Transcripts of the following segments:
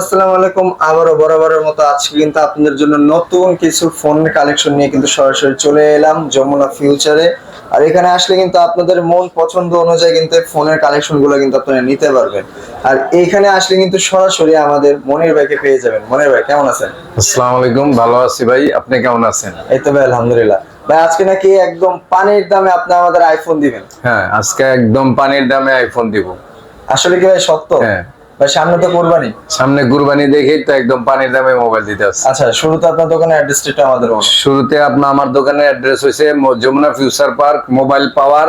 আসসালামু আলাইকুম। আবারও বরাবরের মতো আজকে কিন্তু আপনাদের জন্য নতুন কিছু ফোন কালেকশন নিয়ে কিন্তু সরাসরি চলে এলাম যমুনা ফিউচারে আর এখানে আসলে কিন্তু আপনাদের মন পছন্দ অনুযায়ী কিন্তু ফোনের কালেকশনগুলো কিন্তু আপনারা নিতে পারবেন। আর এইখানে আসলে কিন্তু সরাসরি আমাদের মনির ভাইকে পেয়ে যাবেন। মনির ভাই কেমন আছেন? আসসালামু আলাইকুম ভালো আছি ভাই। আপনি কেমন আছেন? এই তো ভাই আলহামদুলিল্লাহ। ভাই আজকে নাকি একদম পানির দামে আপনি আমাদের আইফোন দিবেন? হ্যাঁ আজকে একদম পানির দামে আইফোন দিব। আসলে কি ভাই সত্য? হ্যাঁ। সামনে তো কোরবানি। সামনে কুরবানি দেখেই তো একদম পানির দামে মোবাইল দিতে আচ্ছা শুরুতে আপনার দোকানের অ্যাড্রেসটা আমাদের শুরুতে আপনার আমার দোকানের address Jamuna future park mobile power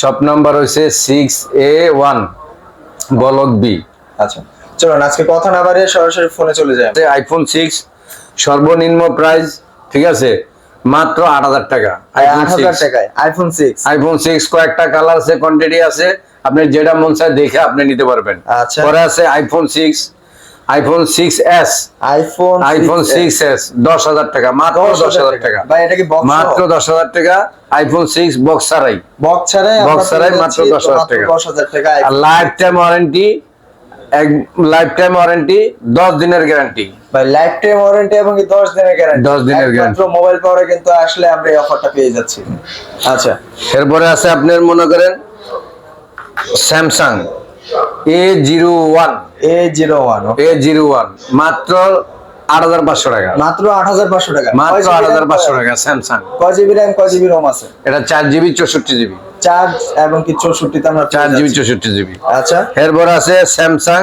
shop number six A one block B আচ্ছা চলুন আজকে কথা না বাড়িয়ে সরাসরি ফোনে চলে যাই। আইফোন সিক্স সর্বনিম্ন প্রাইস ঠিক আছে মাত্র আট হাজার টাকা। আট হাজার টাকায় আইফোন সিক্স আইফোন সিক্স কয়েকটা কালার আছে কোয়ান্টিটি আছে। আপনি যেটা মন চায় দেখে আপনি নিতে পারবেন। আচ্ছা। পরে আছে iPhone six iPhone six S iPhone iPhone six S দশ হাজার টাকা মাত্র দশ হাজার টাকা। ভাই এটা কি বক্স মাত্র দশ হাজার টাকা আইফোন সিক্স বক্স ছাড়াই। বক্স ছাড়াই আমরা ছাড়াই মাত্র 10,000 মাত্র টাকা। 10,000 টাকা আর লাইফ টাইম ওয়ারেন্টি এক লাইফ টাইম ওয়ারেন্টি দশ দিনের গ্যারান্টি ভাই লাইফ টাইম ওয়ারেন্টি এবং 10 দিনের গ্যারান্টি 10 দিনের মাত্র মোবাইল পাওয়ারে কিন্তু আসলে আমরা এই অফারটা পেয়ে যাচ্ছি। আচ্ছা। এরপরে আছে আপনার মনে করেন Samsung. A zero one A zero one A zero one মাত্র আট হাজার পাঁচশো টাকা। মাত্র 8500 টাকা। মাত্র আট হাজার পাঁচশো টাকা স্যামসাং। কয় জিবি র্যাম কয় জিবি রোম আছে? এটা চার জিবি চৌষট্টি জিবি। চার এবং কি 64 তে আমরা চার জিবি চৌষট্টি জিবি। আচ্ছা। এরপর আছে Samsung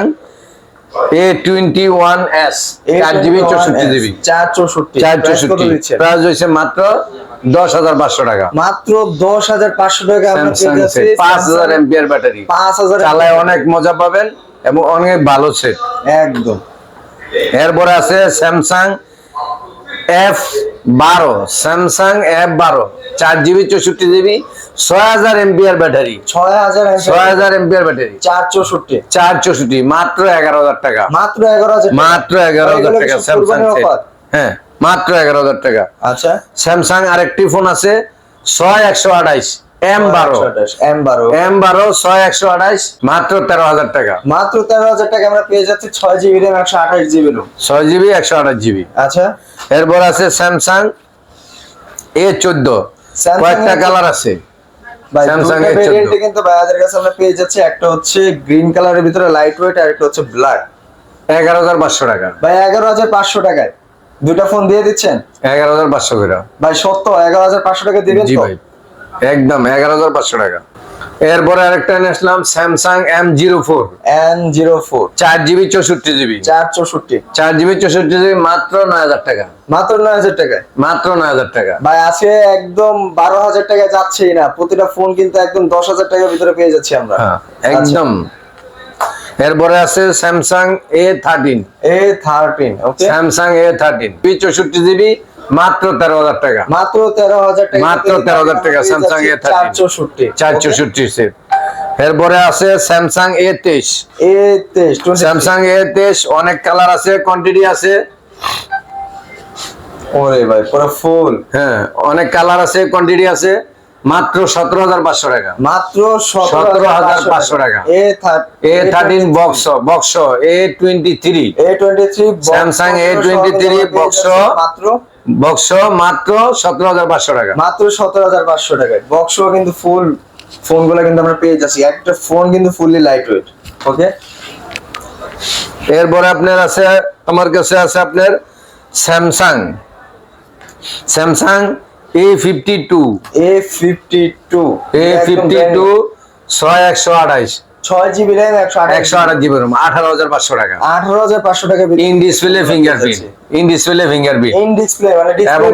A twenty one S চার জিবি চৌষট্টি জিবি। 464 চার Price কত চৌষট্টি। দিচ্ছেন? প্রাইস হয়েছে মাত্র দশ হাজার পাঁচশো টাকা। মাত্র দশ হাজার পাঁচশো টাকা ব্যাটারি। পাঁচ হাজার চালায় অনেক মজা পাবেন এবং অনেক ভালো সেট। একদম। এরপরে আছে স্যামসাং এফ বারো স্যামসাং এফ বারো চার জিবি চৌষট্টি জিবি ছয় হাজার এমপিআর ব্যাটারি ছয় হাজার ছয় হাজার এমপিআর ব্যাটারি চার চৌষট্টি চার চৌষট্টি মাত্র এগারো হাজার টাকা। মাত্র এগারো হাজার মাত্র এগারো হাজার টাকা স্যামসাং হ্যাঁ মাত্র এগারো হাজার টাকা। আচ্ছা। স্যামসাং আরেকটি ফোন আছে ছয় একশো আঠাইশ এম বারো। এম বারো। এম বারো ছয় একশো মাত্র তেরো হাজার টাকা। মাত্র তেরো হাজার টাকা আমরা পেয়ে যাচ্ছি ছয় জিবি র্যাম একশো আঠাশ জিবি রুম ছয় জিবি একশো আঠাশ জিবি। আচ্ছা। এরপর আছে স্যামসাং এ চোদ্দ। কয়েকটা কালার আছে। ভাই Samsung দুটো A14 ভেরিয়েন্টে কিন্তু কাছে আমরা পেয়ে যাচ্ছি। একটা হচ্ছে গ্রিন কালারের ভিতরে লাইট ওয়েট আর একটা হচ্ছে ব্ল্যাক এগারো হাজার পাঁচশো টাকা। ভাই এগারো হাজার পাঁচশো টাকায়। দুটা ফোন দিয়ে দিচ্ছেন? এগারো হাজার পাঁচশো করে। ভাই সত্য এগারো হাজার পাঁচশো টাকা দিবেন ভাই। একদম এগারো হাজার পাঁচশো টাকা। এরপরে আরেকটা নিয়ে আসলাম Samsung M zero four N zero four চার জিবি চৌষট্টি জিবি। চার চৌষট্টি। চার জিবি চৌষট্টি জিবি মাত্র নয় হাজার টাকা। মাত্র নয় হাজার টাকায়? মাত্র নয় হাজার টাকা। ভাই আজকে একদম বারো হাজার টাকা যাচ্ছেই না। প্রতিটা ফোন কিন্তু একদম দশ হাজার টাকার ভিতরে পেয়ে যাচ্ছি আমরা। হ্যাঁ। একদম। এরপরে আছে Samsung A thirteen A thirteen Samsung A thirteen চৌষট্টি জিবি মাত্র তেরো হাজার টাকা। মাত্র তেরো হাজার টাকা। মাত্র 13,000 টাকা Samsung A13 চার চৌষট্টি চার চৌষট্টি সেট এরপরে আছে স্যামসাং এ তেইশ। এ তেইশ স্যামসাং এ তেইশ অনেক কালার আছে কোয়ান্টিটি আছে। ওরে ভাই পুরো ফুল হ্যাঁ অনেক কালার আছে কোয়ান্টিটি আছে। মাত্র সতেরো হাজার পাঁচশো টাকা। মাত্র 17,500 টাকা। A A thirteen box box A twenty three A twenty three Samsung A23 box মাত্র। বক্স মাত্র সতেরো হাজার পাঁচশো টাকা। মাত্র সতেরো হাজার পাঁচশো টাকায়। বক্স কিন্তু ফুল ফোনগুলো কিন্তু আমরা পেয়ে যাচ্ছি। একটা ফোন কিন্তু ফুললি লাইট ওয়েট ওকে এরপরে আপনার আছে আমার কাছে আছে আপনার Samsung Samsung A fifty two A fifty two A fifty two ছয় একশো আঠাইশ। ছয় জিবি র্যাম একশো একশো আঠাশ জিবি আঠারো হাজার পাঁচশো টাকা। আঠারো হাজার পাঁচশো টাকা in display fingerprint in display fingerprint in display মানে এবং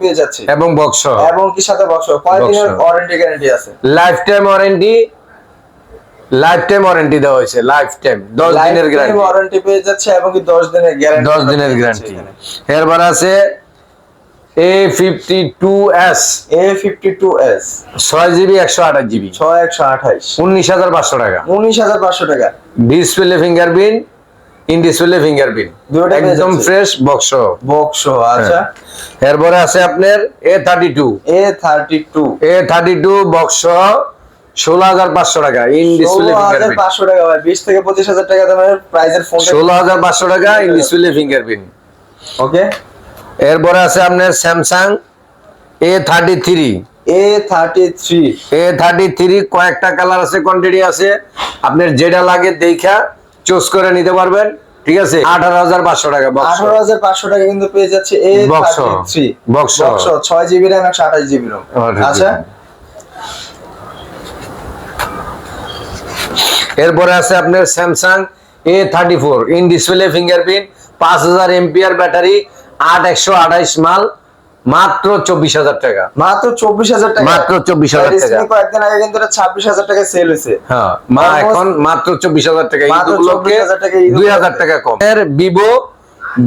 পেয়ে যাচ্ছে। এবং বক্স এবং কি সাথে বক্স কয় দিনের ওয়ারেন্টি গ্যারান্টি আছে? Life time warranty life time warranty দেওয়া হয়েছে লাইফ টাইম দশ দিনের গ্যারান্টি ওয়ারেন্টি পেয়ে যাচ্ছে এবং কি দশ দিনের গ্যারান্টি দশ দিনের গ্যারান্টি এরপর আছে A fifty two S A fifty two S ছয় জিবি একশো আঠাশ জিবি। ছয় একশো আঠাইশ উনিশ হাজার পাঁচশো টাকা। উনিশ হাজার পাঁচশো টাকা। Display fingerprint in display fingerprint পেয়ে একদম ফ্রেশ বক্স বক্স আচ্ছা। এরপরে আছে আপনার A thirty two A thirty two A thirty two box ষোলো হাজার পাঁচশো টাকা ইন ডিসপ্লে ফিঙ্গারপ্রিন্ট পাঁচশো টাকা ভাই বিশ থেকে পঁচিশ হাজার টাকা দামের প্রাইজের ফোন ষোলো হাজার পাঁচশো টাকা ইন ডিসপ্লে ফিঙ্গারপ্রিন্ট। ওকে এরপরে আছে আপনার Samsung A thirty three A thirty three A thirty three কয়েকটা কালার আছে কোয়ান্টিটি আছে। আপনার যেটা লাগে দেখা চুজ করে নিতে পারবেন। ঠিক আছে? আঠারো হাজার পাঁচশো টাকা। আঠারো হাজার পাঁচশো টাকা কিন্তু পেয়ে যাচ্ছে এ Box থার্টি Box ছয় জিবি র্যাম একশো আঠাশ জিবি আঠাশ আচ্ছা? এরপরে আছে আপনার Samsung A thirty four in display fingerprint পাঁচ হাজার এমপিআর ব্যাটারি আট একশো আঠাইশ মাল মাত্র চব্বিশ হাজার টাকা মাত্র চব্বিশ হাজার টাকা মাত্র 24,000 টাকা। কয়েকদিন আগে কিন্তু ছাব্বিশ হাজার টাকা সেল হয়েছে হ্যাঁ মা এখন মাত্র চব্বিশ হাজার টাকা মাত্র ঈদগুলোকে 24,000 টাকা দুই হাজার টাকা কম এর ভিভো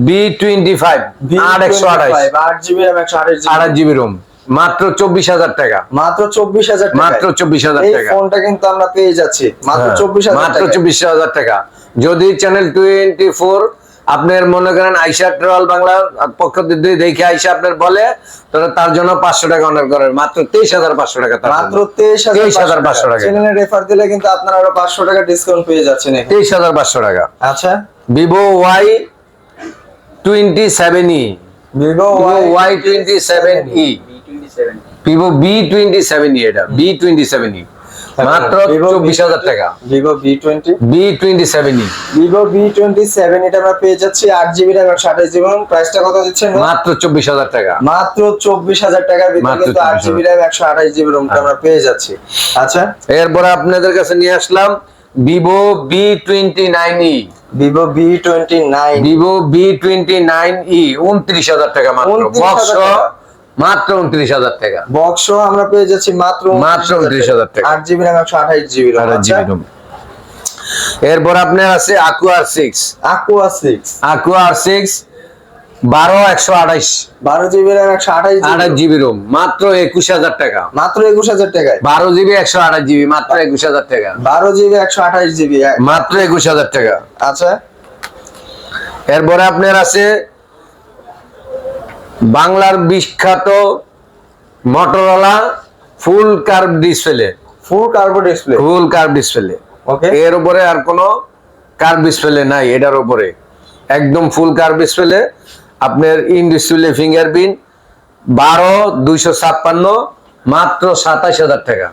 বি টোয়েন্টি ফাইভ আট একশো আঠাইশ আট জিবি র্যাম একশো আঠাশ জিবি রুম মাত্র চব্বিশ হাজার টাকা মাত্র চব্বিশ হাজার মাত্র 24,000 এই টাকা। ফোনটা কিন্তু আমরা পেয়ে যাচ্ছি মাত্র হ্যাঁ, চব্বিশ হাজার মাত্র চব্বিশ হাজার টাকা যদি চ্যানেল টোয়েন্টি ফোর আপনার মনে করেন আইসা ট্রল বাংলা পক্ষ দেখে আইসা আপনার বলে তাহলে তার জন্য পাঁচশো টাকা অনার করেন। মাত্র তেইশ হাজার পাঁচশো টাকা তার মাত্র তেইশ হাজার পাঁচশো টাকা। চ্যানেলে রেফার দিলে কিন্তু আপনারা আরও পাঁচশো টাকা ডিসকাউন্ট পেয়ে যাচ্ছেন। তেইশ হাজার পাঁচশো টাকা। আচ্ছা। Vivo Y twenty seven E Vivo Y twenty seven E Vivo V twenty seven E এটা। বি টোয়েন্টি সেভেন ই মাত্র চব্বিশ হাজার টাকা। Vivo V twenty V twenty seven Vivo V twenty seven এটা আমরা পেয়ে যাচ্ছি আট জিবি র্যাম একশো আঠাশ জিবি প্রাইসটা কত দিচ্ছেন মাত্র চব্বিশ হাজার টাকা। মাত্র চব্বিশ হাজার টাকার ভিতরে কিন্তু আট জিবি র্যাম একশো আঠাশ জিবি রুমটা আমরা পেয়ে যাচ্ছি। আচ্ছা? এরপরে আপনাদের কাছে নিয়ে আসলাম Vivo V twenty nine E Vivo V twenty nine Vivo V twenty nine E উনত্রিশ হাজার টাকা মাত্র। বক্স টাকা। মাত্র উনত্রিশ হাজার টাকা। বক্স আমরা পেয়ে যাচ্ছি মাত্র মাত্র 29,000 টাকা। আট জিবি র্যাম একশো আঠাশ জিবি আঠাশ আচ্ছা। জিবি এরপর আপনার আছে Aquos R six Aquos six Aquos R six বারো একশো আঠাইশ বারো জিবি র্যাম একশো আঠাশ আঠাশ জিবি রুম মাত্র একুশ হাজার টাকা। মাত্র একুশ হাজার টাকায়। বারো জিবি একশো আঠাশ জিবি মাত্র একুশ হাজার টাকা। বারো জিবি একশো আঠাশ জিবি মাত্র একুশ হাজার টাকা। আচ্ছা। এরপরে আপনার আছে বাংলার বিখ্যাত Motorola full curve display. Full curve display? Full curve display. Okay. এর উপরে আর কোনো কার্ভ ডিসপ্লে নাই এটার উপরে। একদম ফুল কার্ভ ডিসপ্লে আপনার ইন ডিসপ্লে ফিঙ্গারপ্রিন্ট বারো দুইশো ছাপ্পান্ন মাত্র সাতাশ হাজার টাকা।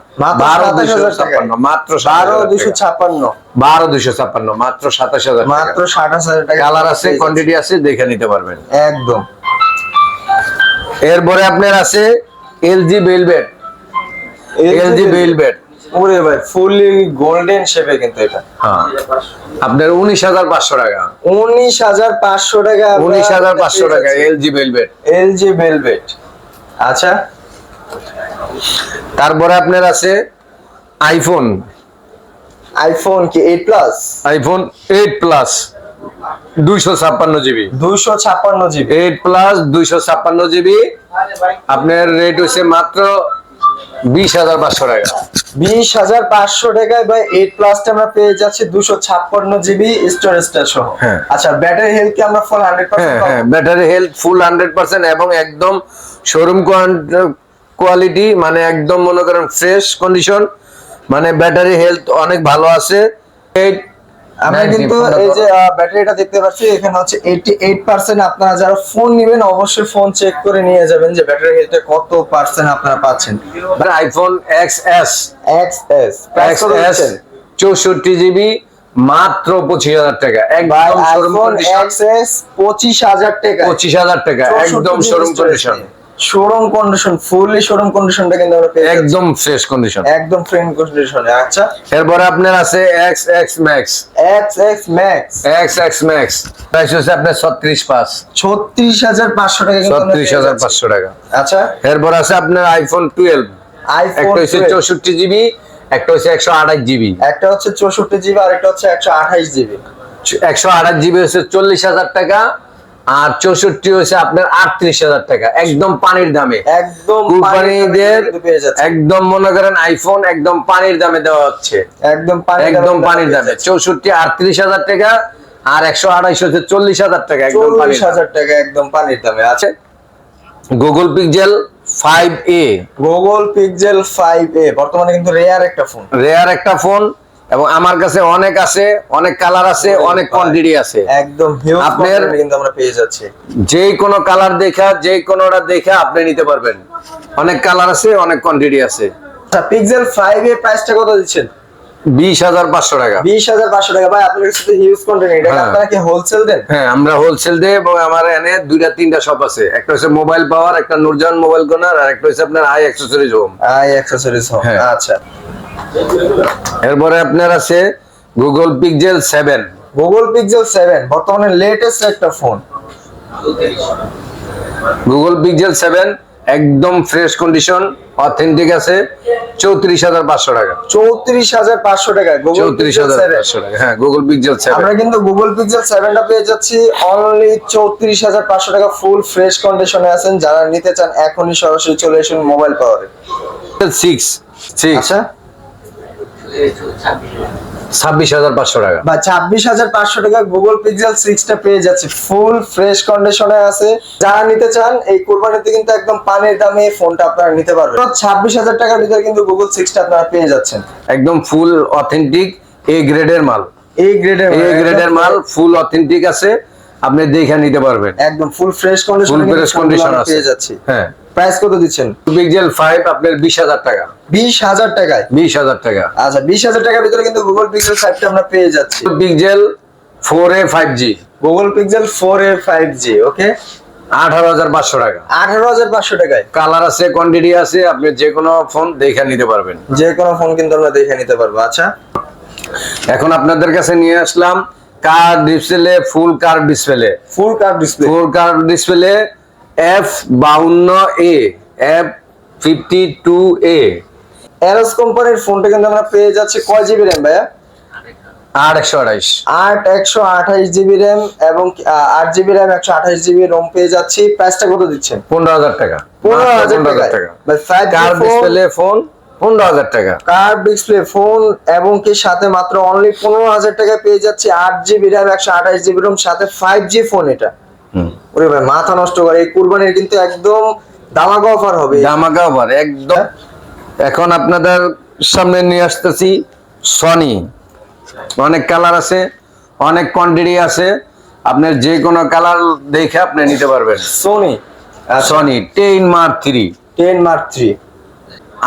বারো 27,000 দুইশো ছাপ্পান্ন মাত্র বারো দুশো ছাপ্পান্ন। বারো দুইশো ছাপ্পান্ন মাত্র সাতাশ হাজার মাত্র সাতাশ হাজার টাকা। কালার আছে কোয়ান্টিটি আছে দেখে নিতে পারবেন। একদম। এরপরে আপনার আছে এলজি বেলবেট এলজি বেলবেট ওরে ভাই ফুললি গোল্ডেন শেপে কিন্তু এটা। হ্যাঁ। আপনার উনিশ হাজার পাঁচশো টাকা। উনিশ হাজার পাঁচশো টাকা উনিশ হাজার পাঁচশো টাকা এলজি বেলবেট এলজি ভেলভেট আচ্ছা। তারপরে আপনার আছে আইফোন। আইফোন কি eight plus? IPhone eight plus. দুইশো ছাপ্পান্ন জিবি। দুশো ছাপ্পান্ন জিবি। এইট প্লাস দুইশো ছাপ্পান্ন জিবি। আপনার রেট হচ্ছে মাত্র বিশ হাজার পাঁচশো টাকা। বিশ হাজার পাঁচশো টাকায় বা এইট প্লাসটা আমরা পেয়ে যাচ্ছি দুশো ছাপ্পান্ন জিবি স্টোরেজটা সহ। হ্যাঁ। আচ্ছা ব্যাটারি হেলথ কি আমরা ফুল হান্ড্রেড হ্যাঁ হ্যাঁ battery health full hundred percent এবং একদম শোরুম কোয়ালিটি মানে একদম মনে করেন ফ্রেশ কন্ডিশন মানে ব্যাটারি হেলথ অনেক ভালো আছে। আমরা কিন্তু এই যে ব্যাটারিটা দেখতে পাচ্ছি এখানে হচ্ছে এইটি এইট পার্সেন্ট আপনারা যারা ফোন নেবেন অবশ্যই ফোন চেক করে নিয়ে যাবেন যে ব্যাটারি হেলথটা কত পার্সেন্ট আপনারা পাচ্ছেন। IPhone X S X S price X S চৌষট্টি জিবি মাত্র পঁচিশ হাজার টাকা। একদম আইফোন পঁচিশ হাজার টাকা পঁচিশ হাজার টাকা একদম showroom condition showroom condition fully showroom কন্ডিশনটা কিন্তু আমরা পেয়ে একদম ফ্রেশ কন্ডিশন একদম ফ্রেন্ড কন্ডিশনে আচ্ছা। এরপরে আপনার আছে X X Max X X Max X X Max price হচ্ছে আপনার ছত্রিশ পাঁচ। ছত্রিশ হাজার পাঁচশো টাকা কিন্তু আমরা ছত্রিশ পেয়ে হাজার যাচ্ছি। পাঁচশো টাকা। আচ্ছা। এরপর আছে আপনার আইফোন টুয়েলভ আইফোন একটা হচ্ছে চৌষট্টি জিবি একটা হচ্ছে একশো আঠাশ জিবি। একটা হচ্ছে চৌষট্টি জিবি আর একটা হচ্ছে একশো আঠাইশ জিবি। একশো আঠাশ জিবি হচ্ছে চল্লিশ হাজার টাকা। আর চৌষট্টি হচ্ছে আপনার আটত্রিশ হাজার টাকা। একদম পানির দামে। একদম কোম্পানিদের একদম মনে করেন আইফোন একদম পানির দামে দেওয়া হচ্ছে। একদম একদম পানির দামে। চৌষট্টি আটত্রিশ হাজার টাকা আর একশো আড়াইশো হচ্ছে চল্লিশ হাজার টাকা একদম চল্লিশ হাজার টাকা একদম পানির দামে। আছে Google Pixel five A Google Pixel five A বর্তমানে কিন্তু রেয়ার একটা ফোন রেয়ার একটা ফোন এবং আমার কাছে অনেক আছে অনেক কালার আছে অনেক কোয়ান্টিটি আছে। একদম আপনার- কিন্তু আমরা পেয়ে যাচ্ছি। যে কোনো কালার দেখা যে কোনোটা দেখা আপনি নিতে পারবেন। অনেক কালার আছে অনেক কোয়ান্টিটি আছে। আচ্ছা পিক্সেল ফাইভ এর প্রাইসটা কত দিচ্ছেন? বিশ হাজার পাঁচশো টাকা। বিশ হাজার পাঁচশো টাকা। ভাই আপনার কাছে হিউজ কন্টেন্ট এটা হ্যাঁ। আপনারা কি হোলসেল দেন? হ্যাঁ আমরা হোলসেল দেই এবং আমার এনে দুইটা তিনটা শপ আছে। একটা হচ্ছে মোবাইল পাওয়ার একটা নুরজান মোবাইল কর্নার আর একটা হচ্ছে আপনার I accessories home I accessories home. আচ্ছা। এরপরে আপনার আছে Google Pixel seven Google Pixel seven বর্তমানে লেটেস্ট একটা ফোন গুগল পিক্সেল সেভেন একদম ফ্রেশ কন্ডিশন অথেন্টিক আছে চৌত্রিশ হাজার পাঁচশো টাকা। চৌত্রিশ হাজার পাঁচশো টাকা গুগল চৌত্রিশ হাজার পাঁচশো টাকা হ্যাঁ গুগল পিক্সেল সেভেন আমরা কিন্তু গুগল পিক্সেল সেভেনটা পেয়ে যাচ্ছি অনলি চৌত্রিশ হাজার পাঁচশো টাকা ফুল ফ্রেশ কন্ডিশনে আছেন। যারা নিতে চান এখনই সরাসরি চলে আসুন মোবাইল পাওয়ারে সিক্স সিক্স আচ্ছা? ছাব্বিশ হাজার পাঁচশো টাকা। বা ছাব্বিশ হাজার পাঁচশো টাকা গুগল পিক্সেল সিক্সটা পেয়ে যাচ্ছে। ফুল ফ্রেশ কন্ডিশনে আছে। যারা নিতে চান এই কোরবানিতে কিন্তু একদম পানির দামে ফোনটা আপনারা নিতে পারবেন। ছাব্বিশ হাজার টাকার ভিতরে কিন্তু গুগল সিক্সটা আপনারা পেয়ে যাচ্ছেন। একদম ফুল অথেন্টিক এ গ্রেডের মাল। এই গ্রেডের এ গ্রেডের মাল ফুল অথেন্টিক আছে। আপনি দেখে নিতে পারবেন। একদম full fresh condition full fresh condition পেয়ে যাচ্ছি। হ্যাঁ। প্রাইস কত দিচ্ছেন? পিক্সেল ফাইভ আপনার বিশ হাজার টাকা। বিশ হাজার টাকায়? বিশ হাজার টাকা। আচ্ছা বিশ হাজার টাকার ভিতরে কিন্তু গুগল পিক্সেল ফাইভটা আমরা পেয়ে যাচ্ছি। Pixel four A five G Google Pixel four A five G okay আঠারো হাজার পাঁচশো টাকা। আঠারো হাজার পাঁচশো টাকায়। কালার আছে কোয়ান্টিটি আছে আপনি যে কোনো ফোন দেখে নিতে পারবেন। যে কোনো ফোন কিন্তু আমরা দেখে নিতে পারব আচ্ছা? এখন আপনাদের কাছে নিয়ে আসলাম car display full car display full card display full car display F বাউন্ন A F fifty two A arrows কোম্পানির ফোনটা কিন্তু আমরা পেয়ে যাচ্ছি কয় জিবি র্যাম ভাইয়া? আট একশো আঠাইশ আট একশো আঠাইশ জিবি র্যাম এবং আট জিবি র্যাম একশো আঠাইশ জিবি রোম পেয়ে যাচ্ছি। প্রাইসটা কত দিচ্ছেন পনেরো হাজার টাকা। পনেরো হাজার টাকা। ফোন পনেরো হাজার টাকা। কার ডিসপ্লে ফোন এবং কি সাথে মাত্র অনলি পনেরো হাজার টাকা পেয়ে যাচ্ছি আট জিবি র্যাম একশো আঠাইশ জিবি রোম সাথে ফাইভ জি ফোন এটা। ওরে ভাই মাথা নষ্ট করে এই কুরবানির কিন্তু একদম দামাকা অফার হবে। জামাকা ওভার একদম। এখন আপনাদের সামনে নিয়ে আসতেছি সনি অনেক কালার আছে অনেক কোয়ান্টিটি আছে। আপনার যে কোনো কালার দেখে আপনি নিতে পারবেন। Sony Sony ten Mark three ten Mark three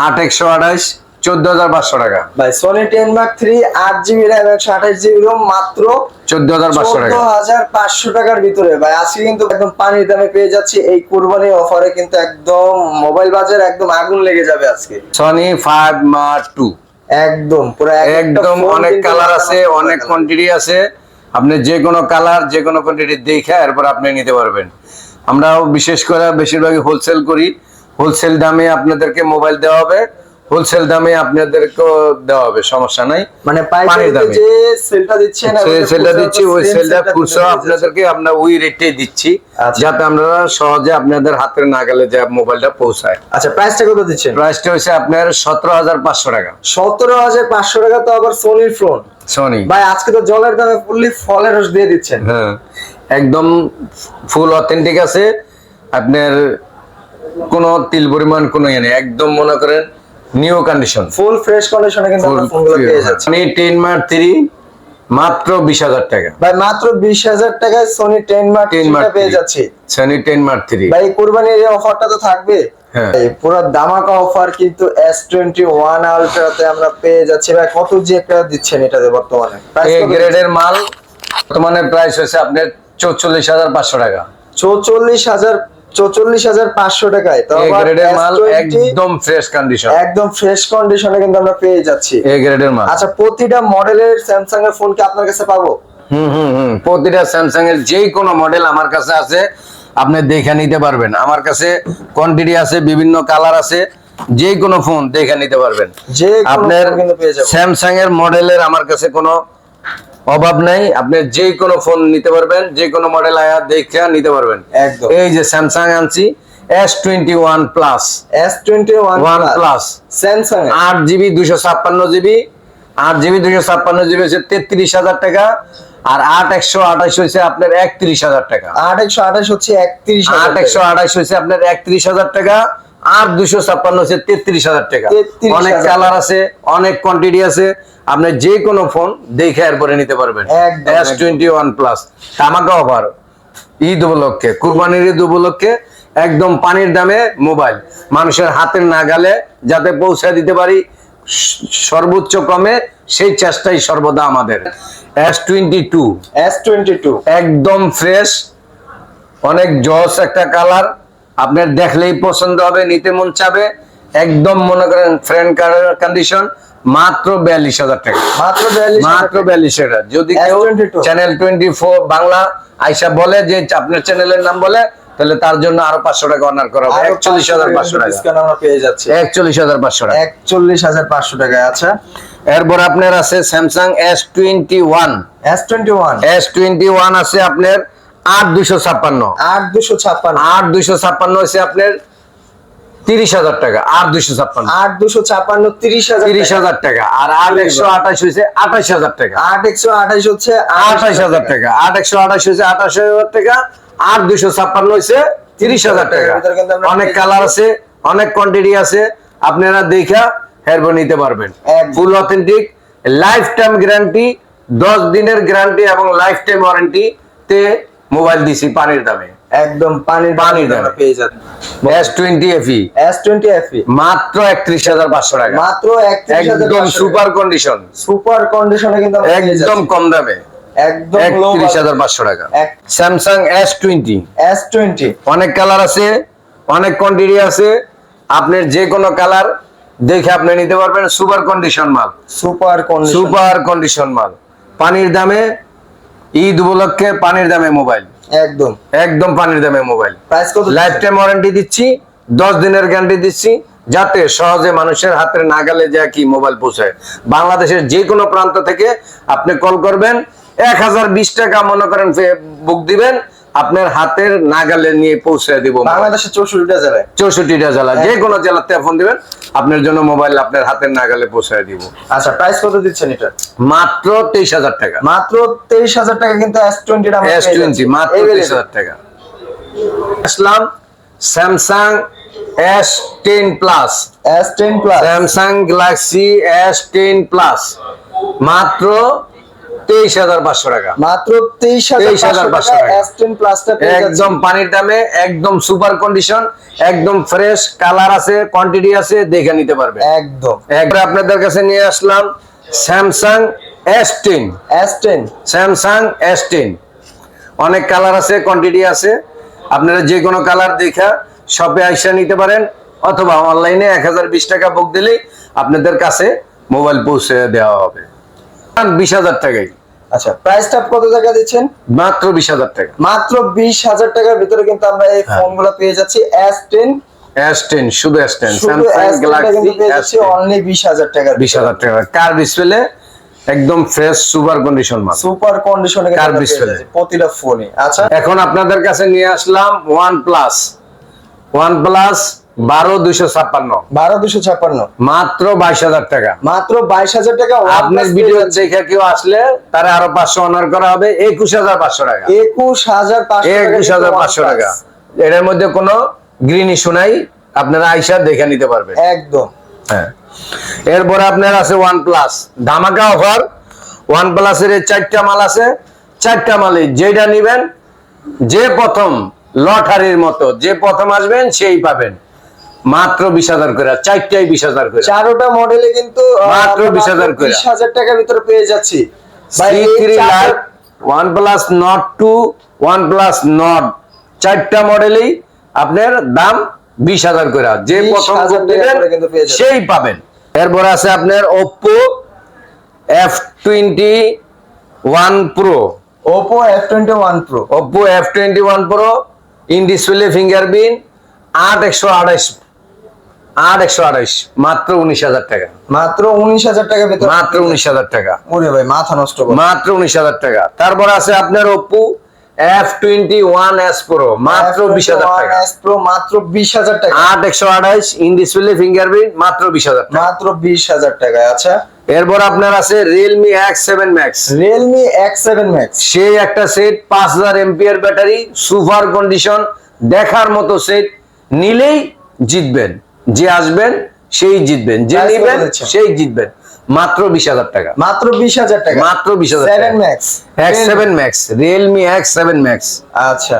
আট একশো আঠাইশ চোদ্দ হাজার পাঁচশো টাকা। ভাই সোনি টেন মার্ক থ্রি আট জিবি র্যাম একশো আঠাইশ জিবি রোম মাত্র চোদ্দ হাজার পাঁচশো টাকা। হাজার পাঁচশো টাকার ভিতরে। ভাই আজকে কিন্তু একদম পানির দামে পেয়ে যাচ্ছি। এই কুরবানি অফারে কিন্তু একদম মোবাইল বাজার একদম আগুন লেগে যাবে আজকে। সনি ফাইভ মার্ক টু একদম পুরো একদম অনেক কালার আছে অনেক কোয়ান্টিটি আছে। আপনি যে কোনো কালার যে কোনো কোয়ান্টিটি দেখে এরপর আপনি নিতে পারবেন। আমরাও বিশেষ করে বেশিরভাগই হোলসেল করি। হোলসেল দামে আপনাদেরকে মোবাইল দেওয়া হবে। হোলসেল দামে আপনাদেরকে দেওয়া হবে সমস্যা নাই। মানে পানির দামে। যে সেলটা দিচ্ছেন এবং সে- যে সেটা দিচ্ছি ওই সেলটা সেলটা পেয়ে আপনাদেরকে আমরা ওই রেটে দিচ্ছি আচ্ছা। যাতে আমরা সহজে আপনাদের হাতের নাগালে যে মোবাইলটা পৌঁছায়। আচ্ছা প্রাইসটা কত দিচ্ছেন? প্রাইসটা হচ্ছে আপনার সতেরো হাজার পাঁচশো টাকা। সতেরো হাজার পাঁচশো টাকা তো আবার সোনির ফোন সনি ভাই আজকে তো জলের দামে ফুললি ফলের রস দিয়ে দিচ্ছেন। হ্যাঁ একদম ফুল অথেন্টিক আছে। আপনার কোনো তিল পরিমাণ কোনো ইয়ে নেই। একদম মনে করেন নিউ কন্ডিশন ফুল ফ্রেশ কন্ডিশনে কিন্তু আমরা ফোনগুলো পেয়ে যাচ্ছি। সোনি টেন মার্ক থ্রি মাত্র বিশ হাজার টাকা। ভাই মাত্র বিশ হাজার টাকায় সোনি টেন মার্ক টেন থ্রিটা মার্ক পেয়ে যাচ্ছি। সোনি টেন মার্ক থ্রি ভাই কুরবানির এই অফারটা তো থাকবে। হ্যাঁ। পুরো দামাকা অফার কিন্তু এস টোয়েন্টি ওয়ান আলট্রাতে আমরা পেয়ে যাচ্ছি। ভাই কত যে একটা দিচ্ছেন এটাতে বর্তমানে? Price এ গ্রেডের মাল বর্তমানে প্রাইস হয়েছে আপনার চৌচল্লিশ হাজার পাঁচশো টাকা। চৌচল্লিশ হাজার চৌচল্লিশ হাজার পাঁচশো টাকায়। তো এ আবার গ্রেডের মাল S20 একদম ফ্রেশ কন্ডিশন একদম ফ্রেশ কন্ডিশনে কিন্তু আমরা পেয়ে যাচ্ছি। এ গ্রেডের মাল। আচ্ছা প্রতিটা মডেলের স্যামসাং এর ফোন কি আপনার কাছে পাবো? হুম হুম হুম প্রতিটা স্যামসাং এর যে কোনো মডেল আমার কাছে আছে আপনি দেখে নিতে পারবেন। আমার কাছে কোয়ান্টিটি আছে বিভিন্ন কালার আছে যে কোনো ফোন দেখে নিতে পারবেন। যে আপনার স্যামসাং এর মডেলের আমার কাছে কোনো অভাব নাই আপনি যে কোনো ফোন নিতে পারবেন যে কোনো মডেল আয়া দেখে নিতে পারবেন। একদম। এই যে স্যামসাং আনছি S twenty one plus S twenty one one plus Samsung আট জিবি দুশো ছাপ্পান্ন জিবি আট জিবি হচ্ছে তেত্রিশ হাজার টাকা। আর আট একশো আঠাশ হয়েছে আপনার একত্রিশ হাজার টাকা। আট একশো আঠাশ হচ্ছে একত্রিশ আট একশো আঠাশ হয়েছে আপনার একত্রিশ হাজার টাকা। আর দুশো ছাপ্পান্ন হচ্ছে তেত্রিশ হাজার টাকা। 33,000 অনেক কালার আছে অনেক কোয়ান্টিটি আছে। আপনি যে কোনো ফোন দেখে এরপরে নিতে পারবেন। এস টোয়েন্টি ওয়ান প্লাস তামাকা অফার ঈদ উপলক্ষে কুরবানির ঈদ উপলক্ষে একদম পানির দামে মোবাইল মানুষের হাতের নাগালে যাতে পৌঁছে দিতে পারি সর্বোচ্চ কমে সেই চেষ্টাই সর্বদা আমাদের। S twenty two S twenty two একদম ফ্রেশ অনেক জস একটা কালার আপনার দেখলেই পছন্দ হবে নিতে মন চাবে। একদম মনে করেন ফ্রেন্ড কন্ডিশন মাত্র বিয়াল্লিশ হাজার টাকা। মাত্র মাত্র বিয়াল্লিশ হাজার। যদি কেউ চ্যানেল টোয়েন্টি ফোর বাংলা আইসা বলে যে আপনার চ্যানেলের নাম বলে তাহলে তার জন্য আরও পাঁচশো টাকা অনার করা হবে। একচল্লিশ হাজার পাঁচশো টাকা আমরা পেয়ে যাচ্ছি। একচল্লিশ হাজার পাঁচশো টাকা। একচল্লিশ হাজার পাঁচশো টাকা আচ্ছা এরপর আপনার আছে Samsung S twenty one S twenty one S twenty one আছে আপনার আট দুশো ছাপ্পান্ন। আট দুশো ছাপ্পান্ন। আট দুইশো ছাপ্পান্ন হচ্ছে আপনার তিরিশ হাজার টাকা। আট দুইশো ছাপ্পান্ন। আট দুশো ছাপ্পান্ন তিরিশ হাজার তিরিশ হাজার টাকা। আর আট একশো আঠাশ হয়েছে আঠাশ হাজার টাকা। আট একশো আঠাশ হচ্ছে আঠাশ হাজার টাকা। আট একশো আঠাশ হয়েছে আঠাশ হাজার টাকা। আর দুইশো ছাপ্পান্ন হয়েছে তিরিশ হাজার টাকা। অনেক কালার আছে অনেক কোয়ান্টিটি আছে। আপনারা দেখা হেরবো নিতে পারবেন। Full authentic life time guarantee দশ দিনের গ্যারান্টি এবং লাইফ টাইম ওয়ারেন্টি তে মোবাইল দিছি পানির দামে। একদম পানির পানির দামে পেয়ে যাচ্ছি S twenty FE S twenty FE মাত্র একত্রিশ হাজার পাঁচশো টাকা। মাত্র একদম সুপার কন্ডিশন। সুপার কন্ডিশনে কিন্তু একদম কম দামে। একদম একত্রিশ হাজার পাঁচশো টাকা। Samsung S twenty S twenty অনেক কালার আছে অনেক কোয়ান্টিটি আছে। আপনার যে কোনো কালার দেখে আপনি নিতে পারবেন। সুপার কন্ডিশন মাল। সুপার সুপার কন্ডিশন মাল। পানির দামে ঈদ উপলক্ষে পানির দামে মোবাইল। একদম। একদম পানির দামে মোবাইল। প্রাইস কত লাইফ টাইম ওয়ারেন্টি দিচ্ছি দশ দিনের গ্যারান্টি দিচ্ছি যাতে সহজে মানুষের হাতের নাগালে যা কি মোবাইল পৌঁছায়। বাংলাদেশের যে কোনো প্রান্ত থেকে আপনি কল করবেন এক হাজার বিশ টাকা মনে করেন বুক দিবেন আপনার হাতের নাগালে নিয়ে পৌঁছে দিব। বাংলাদেশের চৌষট্টিটা জেলায়? চৌষট্টিটা জেলা যে কোনো জেলাতে ফোন দিবেন আপনার জন্য মোবাইল আপনার হাতের নাগালে পৌঁছায় দিব। আচ্ছা প্রাইস কত দিচ্ছেন এটা? মাত্র তেইশ হাজার টাকা। মাত্র তেইশ হাজার টাকা কিন্তু এস টোয়েন্টিটা এস টোয়েন্টি মাত্র তেইশ হাজার টাকা। আসলাম Samsung S ten plus S ten plus Samsung Galaxy S ten plus মাত্র তেইশ হাজার পাঁচশো টাকা। মাত্র তেইশ হাজার পাঁচশো টাকা একদম পানির দামে একদম সুপার কন্ডিশন একদম ফ্রেশ কালার আছে কোয়ান্টিটি আছে দেখে নিতে পারবে একদম। একবার আপনাদের কাছে নিয়ে আসলাম Samsung S ten S ten Samsung S ten অনেক কালার আছে কোয়ান্টিটি আছে। আপনারা যে কোনো কালার দেখা শপে আইসা নিতে পারেন অথবা অনলাইনে এক হাজার বিশ টাকা বুক দিলেই আপনাদের কাছে মোবাইল পৌঁছে দেওয়া হবে। বিশ হাজার টাকাই আচ্ছা প্রাইসটা কত টাকা দিচ্ছেন? মাত্র বিশ হাজার টাকা। মাত্র বিশ হাজার টাকার ভিতরে কিন্তু আমরা এই হ্যাঁ। ফোনগুলো পেয়ে যাচ্ছি এস টেন এস টেন শুধু এস টেন শুধু স্যামসাং এস টেনটা গ্যালাক্সি কিন্তু পেয়ে এস যাচ্ছি অনলি বিশ হাজার টাকার টাকা। কার ডিসপ্লে একদম ফ্রেশ সুপার কন্ডিশন মাল। সুপার কন্ডিশনে কার display? প্রতিটা ফোনই আচ্ছা। এখন আপনাদের কাছে নিয়ে আসলাম ওয়ান প্লাস ওয়ান প্লাস বারো দুইশো ছাপ্পান্ন। বারো দুশো ছাপ্পান্ন। মাত্র বাইশ হাজার টাকা। মাত্র বাইশ হাজার টাকা আপনার ভিডিও দেখে কেউ আসলে তারা আরও পাঁচশো অনার করা হবে। একুশ হাজার পাঁচশো টাকা। একুশ হাজার একুশ হাজার পাঁচশো টাকা। এটার মধ্যে কোনো গ্রিন ইস্যু আপনারা আইসা দেখে নিতে পারবেন। একদম। হ্যাঁ। এরপরে আপনার আছে ওয়ান প্লাস ধামাকা অফার ওয়ান প্লাসের এই চারটা মাল আছে। চারটা মালে যেটা নিবেন যে প্রথম লটারির মতো যে প্রথম আসবেন সেই পাবেন। মাত্র বিশ হাজার করে চারটাই বিশ হাজার করে। চারোটা মডেলে কিন্তু মাত্র আমরা 20,000 করে। বিশ হাজার টাকার ভিতরে পেয়ে যাচ্ছি। OnePlus Nord two OnePlus Nord চারটা মডেলেই আপনার দাম বিশ হাজার করে। যে প্রথম। সেই পাবেন। এরপর আছে আপনার Oppo F twenty one Pro Oppo F twenty one Pro Oppo F twenty one Pro in display fingerprint আট একশো আঠাশ আট একশো আঠাশ মাত্র উনিশ হাজার টাকা। মাত্র উনিশ হাজার ভিতরে মাত্র উনিশ হাজার টাকা। ওরে ভাই মাথা নষ্ট মাত্র উনিশ হাজার টাকা। তারপর আছে আপনার Oppo F twenty one S Pro মাত্র বিশ হাজার টাকা। প্রো মাত্র বিশ হাজার টাকা। আট একশো আঠাইশ ইন ডিসপ্লে ফিঙ্গারপ্রিন্ট মাত্র বিশ হাজার মাত্র বিশ হাজার টাকা আচ্ছা। এরপর আপনার আছে Realme X seven Max Realme X seven Max সেই একটা সেট পাঁচ হাজার এমপিয়ার ব্যাটারি সুপার কন্ডিশন দেখার মতো সেট নিলেই জিতবেন। যে আসবেন সেই জিতবেন। যে নিবেন সেই জিতবেন। মাত্র বিশ হাজার টাকা। মাত্র বিশ হাজার টাকা? মাত্র বিশ হাজার seven Max X seven Max Realme X seven Max আচ্ছা।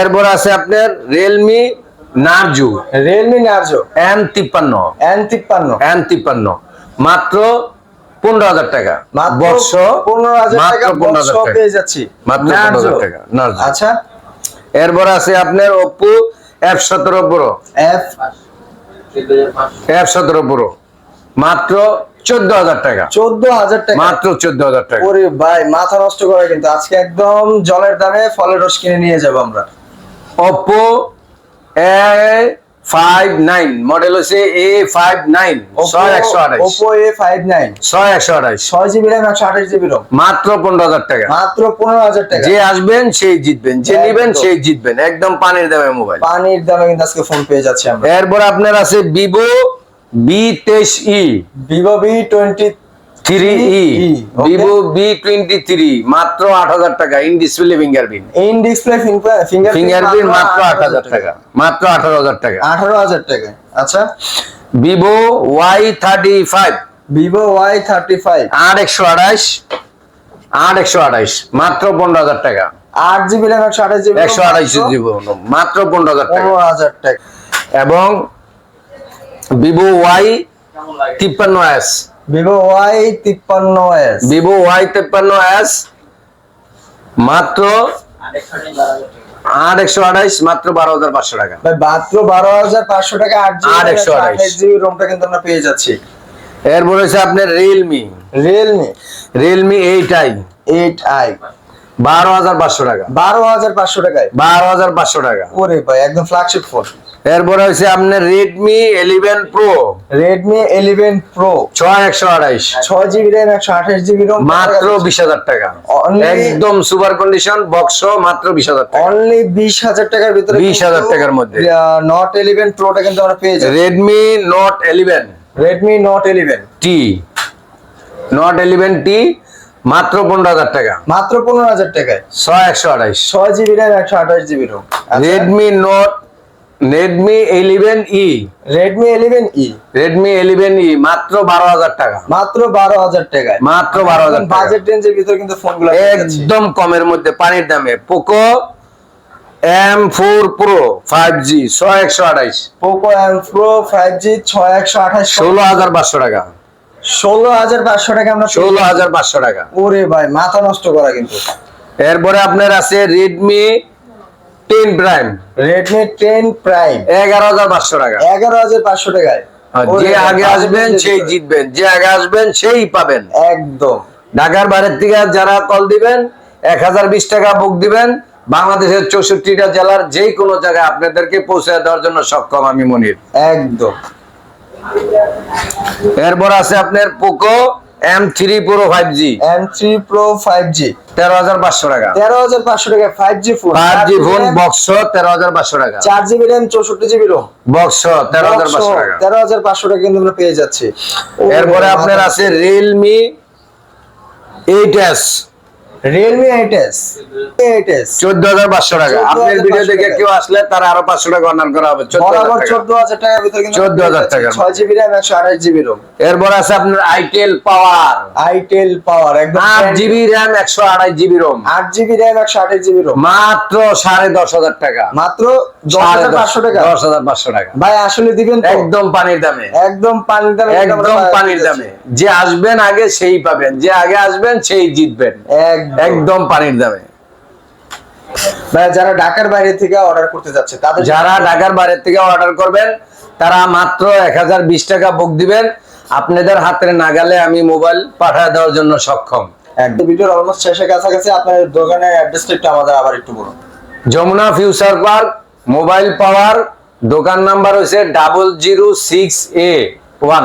এরপর আছে আপনার Realme Narzo Realme Narzo N তিপ্পান্ন। এন তিপ্পান্ন। এন তিপ্পান্ন। মাত্র পনেরো হাজার টাকা। বক্স পনেরো হাজার টাকা পনেরো হাজার টাকা। পেয়ে যাচ্ছি। মাত্র পনেরো হাজার টাকা। নার্জো আচ্ছা। এরপর আছে আপনার ওপো এফ সতেরো প্রো এফ এফ সতেরো পুরো। মাত্র চোদ্দ হাজার টাকা। চোদ্দ হাজার টাকা? মাত্র চোদ্দ হাজার টাকা। ওরে ভাই মাথা নষ্ট করে কিন্তু। আজকে একদম জলের দামে ফলের রস কিনে নিয়ে যাব আমরা। Oppo A five nine model হচ্ছে এ ফাইভ নাইন ছয় একশো আঠাইশ ওপো এ ফাইভ নাইন ছয় একশো আঠাইশ ছয় জিবি র্যাম একশো আঠাশ জিবি রোম মাত্র পনেরো হাজার টাকা। মাত্র পনেরো হাজার টাকা। যে আসবেন সেই জিতবেন। যে একদম। সেই জিতবেন। একদম পানির দামে মোবাইল পানির দামে কিন্তু আজকে ফোন পেয়ে যাচ্ছি আমরা। এরপর আপনার আছে ভিভো বি তেইশ E Vivo V twenty three E. Vivo V twenty three মাত্র আট হাজার টাকা in display fingerprint in display fingerprint মাত্র আট হাজার টাকা। মাত্র আঠারো হাজার টাকা। আঠারো হাজার টাকা। আচ্ছা। Vivo Y thirty five Vivo Y thirty five আট একশো আঠাইশ আট একশো আঠাইশ মাত্র পনেরো হাজার টাকা। আট জিবি একশো আঠাশ জিবি একশো আঠাইশ জিবি মাত্র পনেরো হাজার টাকা। পনেরো হাজার টাকা। এবং ভিভো ওয়াই তিপ্পান্ন এস ভিভো ওয়াই তিপ্পান্ন এস ভিভো ওয়াই তিপ্পান্ন এস মাত্র আট একশো আঠাইশ মাত্র বারো হাজার পাঁচশো টাকা। মাত্র বারো হাজার পাঁচশো টাকা আট একশো। আঠাশ জিবি রোমটা কিন্তু আমরা পেয়ে যাচ্ছি। এরপর হচ্ছে আপনার Realme Realme Realme eight I eight I বারো হাজার পাঁচশো টাকা। বারো হাজার পাঁচশো টাকায়। বারো হাজার পাঁচশো টাকা। ওরে ভাই একদম ফ্ল্যাগশিপ ফোন এরপরে হচ্ছে আপনার Redmi eleven Pro Redmi eleven Pro ছয় একশো আঠাইশ ছয় জিবি র্যাম একশো আঠাশ জিবি রোম মাত্র বিশ হাজার টাকা। একদম সুপার কন্ডিশন বক্স মাত্র বিশ হাজার টাকা। অনলি বিশ হাজার টাকার ভিতরে 20,000 টাকার মধ্যে। নট ইলেভেন প্রোটা কিন্তু আমরা পেয়ে যাই Redmi Note eleven Redmi Note eleven T Note eleven T মাত্র পনেরো হাজার টাকা। মাত্র পনেরো হাজার টাকায়। ছয় একশো আঠাইশ ছয় জিবি র্যাম একশো আঠাশ GB ROM Redmi Note Redmi eleven E Redmi eleven E Redmi eleven E মাত্র বারো হাজার টাকা। মাত্র বারো হাজার টাকায়। মাত্র বারো হাজার বাজেট রেঞ্জের ভিতরে কিন্তু ফোনগুলো একদম কমের মধ্যে পানির দামে। Poco M four Pro five G ছয় একশো আঠাইশ। Poco M Pro five G ছয় একশো আঠাশ ষোলো হাজার পাঁচশো টাকা। ষোলো হাজার পাঁচশো টাকা আমরা ষোলো। হাজার পাঁচশো টাকা। ওরে ভাই মাথা নষ্ট করা কিন্তু। এরপরে আপনার আছে Redmi ten Prime. Redmi ten Prime. এগারো হাজার পাঁচশো টাকা। এগারো হাজার পাঁচশো টাকায়। যে আগে আসবেন সেই জিতবেন। যে আগে আসবেন সেই পাবেন। একদম। ঢাকার বাইরের থেকে যারা কল দিবেন এক হাজার বিশ টাকা বুক দিবেন বাংলাদেশের চৌষট্টিটা জেলার যে কোনো জায়গায় আপনাদেরকে পৌঁছে দেওয়ার জন্য সক্ষম আমি মনির। একদম। এরপর আছে আপনার Poco M three Pro five G M three Pro five G তেরো হাজার পাঁচশো টাকা। তেরো হাজার পাঁচশো টাকা five G phone five G phone box তেরো হাজার পাঁচশো টাকা। চার জিবি র্যাম চৌষট্টি জিবি রোম বক্স তেরো হাজার পাঁচশো টাকা। তেরো হাজার পাঁচশো টাকা কিন্তু আমরা পেয়ে যাচ্ছি। এরপরে আপনার আছে Realme eight S Realme eight S eight S চোদ্দ হাজার পাঁচশো টাকা। আপনার ভিডিও দেখে কেউ আসলে তার আরও পাঁচশো টাকা অনার করা হবে। চোদ্দ হাজার বরাবর টাকা। চোদ্দ হাজার টাকার ভিতরে কিন্তু 14,000 টাকার ছয় জিবি র্যাম একশো আঠাশ জিবি রোম এরপর আছে আপনার আইটেল পাওয়ার আইটেল পাওয়ার একদম আট জিবি র্যাম একশো আড়াই জিবি রোম আট জিবি র্যাম একশো আঠাশ জিবি রোম মাত্র সাড়ে দশ হাজার টাকা। মাত্র দশ হাজার পাঁচশো টাকা। দশ হাজার পাঁচশো টাকা। ভাই আসলে দিবেন একদম পানির দামে। একদম পানির দামে একদম পানির দামে। যে আসবেন আগে সেই পাবেন। যে আগে আসবেন সেই জিতবেন। একদম একদম পানির দামে। যারা ঢাকার বাইরে থেকে অর্ডার করতে যাচ্ছে তাদের যারা ঢাকার বাইরে থেকে অর্ডার করবেন তারা মাত্র এক হাজার বিশ টাকা বুক দিবেন। আপনাদের হাতের নাগালে আমি মোবাইল পাঠিয়ে দেওয়ার জন্য সক্ষম। একদম। ভিডিওর অলমোস্ট শেষের কাছাকাছি আপনাদের দোকানের অ্যাড্রেসটা একটু আমাদের আবার একটু বলুন। Jamuna future park mobile power দোকান নাম্বার হয়েছে double zero six A one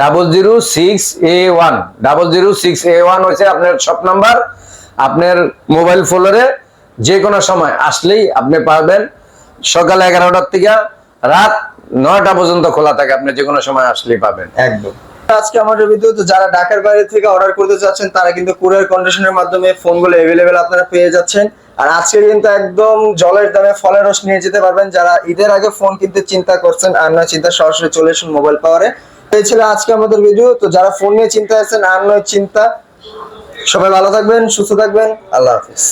double zero six A one double zero six A one হয়েছে আপনার সব নাম্বার আপনার মোবাইল ফোলরে যে কোনো সময় আসলেই আপনি পাবেন সকাল এগারোটার থেকে রাত নয়টা পর্যন্ত খোলা থাকে, আপনি যে কোনো সময় আসলেই পাবেন। একদম। আজকে আমাদের ভিডিওতে যারা ঢাকার বাইরে থেকে অর্ডার করতে চাচ্ছেন, তারা কিন্তু কুরিয়ার কন্ডিশনের মাধ্যমে ফোনগুলো অ্যাভেলেবেল আপনারা পেয়ে যাচ্ছেন। আর আজকে কিন্তু একদম জলের দামে ফলের রস নিয়ে যেতে পারবেন। যারা ঈদের আগে ফোন কিনতে চিন্তা করছেন, আর না চিন্তা সরাসরি চলে আসুন মোবাইল পাওয়ারে এই ছিল আজকে আমাদের ভিডিও তো যারা ফোন নিয়ে চিন্তা আছেন, আর নয় চিন্তা, সবাই ভালো থাকবেন, সুস্থ থাকবেন, আল্লাহ হাফিজ।